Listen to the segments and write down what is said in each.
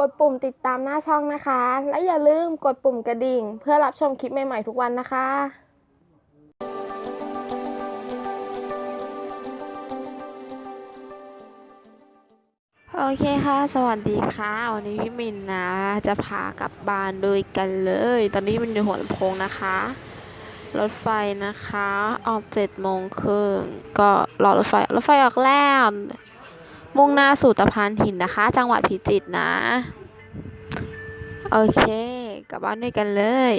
กดปุ่มติดตามหน้าช่องนะคะ และอย่าลืมกดปุ่มกระดิ่ง เพื่อรับชมคลิปใหม่ ๆ ทุกวันนะคะ โอเคค่ะ สวัสดีค่ะ วันนี้พี่มินนะ จะพากลับบ้านด้วยกันเลย ตอนนี้มันอยู่หัวลำโพงนะคะ รถไฟนะคะ ออกเจ็ดโมงครึ่งก็รอรถไฟ รถไฟออกแล้ว มุ่งหน้าสู่ตะพานหินนะคะ จังหวัดพิจิตรนะ โอเค กลับบ้านด้วยกันเลย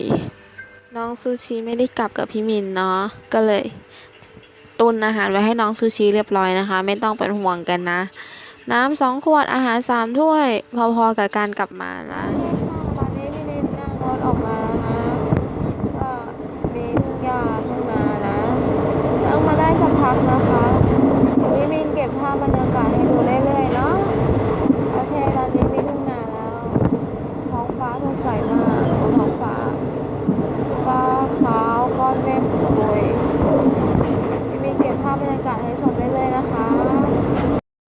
น้องซูชิไม่ได้กลับกับพี่มินเนาะก็เลย ตุนอาหารไว้ให้น้องซูชิเรียบร้อยนะคะ ไม่ต้องเป็นห่วงกันนะ น้ำสองขวดอาหารสามถ้วย พอๆกับการกลับมานะ ตอนนี้พี่นินนั่งรถออกมาแล้วนะ ก็มีทุ่งหญ้าทุ่งนานะนั่งมาได้สักพักนะคะเดี๋ยวพี่มินเก็ บภาพบรรยากาศให้ดูเรื่อยๆเนาะโอเคตอนนี้มีทุ่งนาแล้วท้องฟ้าสดใสมากท้องฟ้าฟ้าขาวก้อนเมฆโปรยพี่มินเก็บภาพบรรยากาศให้ชมเรื่อยๆนะคะ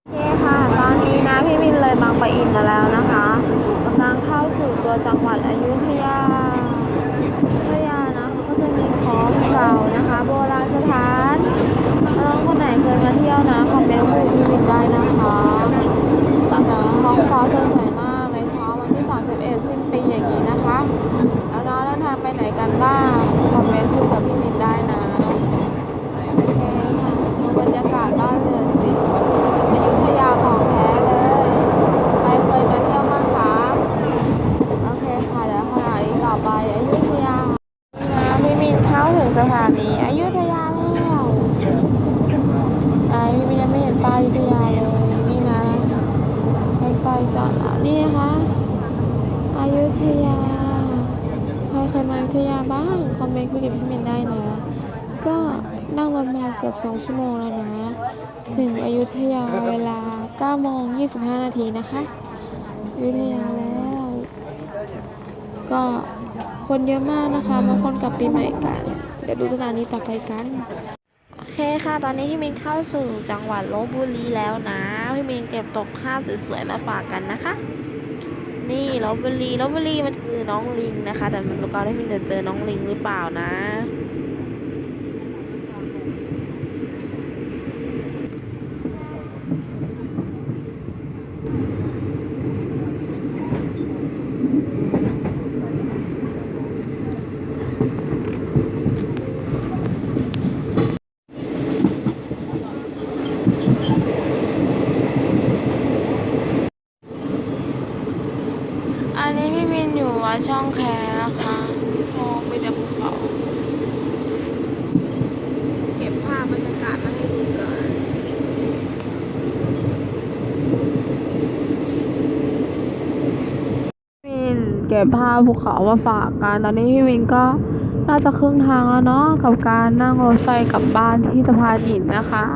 โอเคค่ะตอนนี้นะพี่มินเลยบางปะอินมาแล้วนะคะกำลังเข้าสู่ตัวจังหวัดอยุธยาอยุธยานะเขาก็จะมีของเก่านะคะ โบราณสถาน แล้วน้องเดินทางไปไหนกันบ้าง คอมเมนต์คุยกับพี่มินได้นะโอเคค่ะดูบรรยากาศบ้านเรือนสิอยุธยาของแท้เลย ใครเคยมาเที่ยวบ้างคะ โอเคค่ะเดี๋ยวขณะนี้ต่อไปอยุธยานะพี่มินเข้าถึงสถานีอยุธยาแล้วไอพี่มินยังไม่เห็นป้ายอยุธยาเลยนี่นะรถไฟจอดแล้วนี่นะคะอยุธยา ใครเคยมาอยุธยาบ้าง คอมเมนต์คุยกับพี่เมนได้นะ ก็นั่งรถมาเกือบ 2 ชั่วโมงแล้วนะ ถึงอยุธยาเวลา9โมง25 นาทีนะคะอยุธยาแล้ว ก็คนเยอะมากนะคะบางคนกลับปีใหม่กัน เดี๋ยวดูสถานีต่อไปกัน โอเคค่ะ ตอนนี้พี่เมนเข้าสู่จังหวัดลบบุรีแล้วนะ พี่เมนเก็บตกภาพสวยๆมาฝากกันนะคะ นี่ลบบุรีลบบุรีมันคือน้องลิงนะคะ แต่มันก็ได้มินจะเจอน้องลิงหรือเปล่านะ อันนี้พี่มินอยู่ วัดช่องแคนะคะมองไปแต่ภูเขาเก็บภาพบรรยากาศมาให้ดูก่อนมินเก็บภาพภูเขามาฝากกัน ตอนนี้พี่มินก็น่าจะครึ่งทางแล้วเนาะกับการนั่งรถไฟกลับบ้านที่สะพานหินนะคะ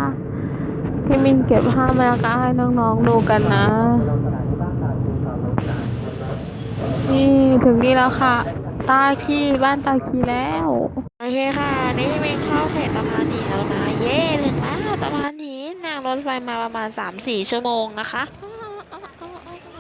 พี่มินเก็บภาพบรรยากาศให้น้องๆดูกันนะ ถึงนี่แล้วค่ะ ตาคีบ้านตาคีแล้ว โอเคค่ะ นี่มีเข้าเขตสะพานหินแล้วนะเย่ถึงแล้วสะพานหินนั่งรถไฟมาประมาณ 3-4 ชั่วโมงนะคะ